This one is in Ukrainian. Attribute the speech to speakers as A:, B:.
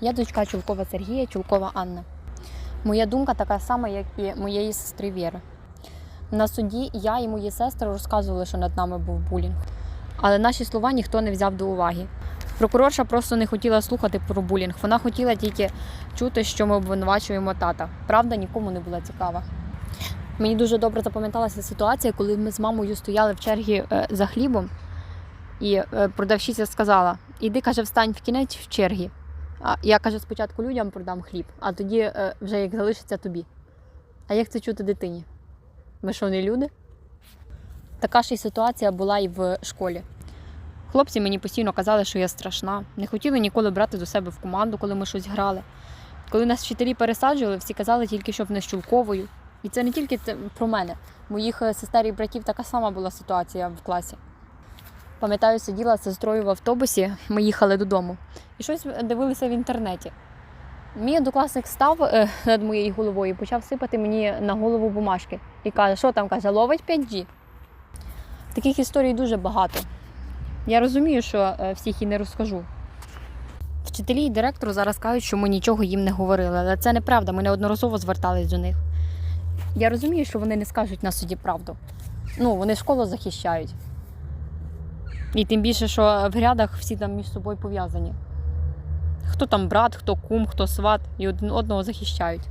A: Я дочка Чулкова Сергія, Чулкова Анна. Моя думка така сама, як і моєї сестри Віри. На суді я і мої сестри розказували, що над нами був булінг. Але наші слова ніхто не взяв до уваги. Прокурорша просто не хотіла слухати про булінг. Вона хотіла тільки чути, що ми обвинувачуємо тата. Правда нікому не була цікава. Мені дуже добре запам'яталася ситуація, коли ми з мамою стояли в чергі е, за хлібом, і е, продавщиця сказала: Іди, каже, встань в кінець в чергі. Я каже, спочатку людям продам хліб, а тоді е, вже як залишиться тобі. А як це чути дитині? Ми що, не люди? Така ж і ситуація була і в школі. Хлопці мені постійно казали, що я страшна, не хотіли ніколи брати до себе в команду, коли ми щось грали. Коли нас вчителі пересаджували, всі казали тільки, щоб не з Чулковою. І це не тільки про мене. Моїх е, сестер і братів така сама була ситуація в класі. Пам'ятаю, сиділа з сестрою в автобусі, ми їхали додому, і щось дивилися в інтернеті. Мій однокласник став е, над моєю головою і почав сипати мені на голову бумажки. І каже, що там каже, ловить 5G. Таких історій дуже багато. Я розумію, що е, всіх і не розкажу. Вчителі і директору зараз кажуть, що ми нічого їм не говорили, але це неправда. Ми неодноразово звертались до них. Я розумію, що вони не скажуть на суді правду. Ну, вони школу захищають. І тим більше, що в рядах всі там між собою пов'язані. Хто там брат, хто кум, хто сват, і один одного захищають.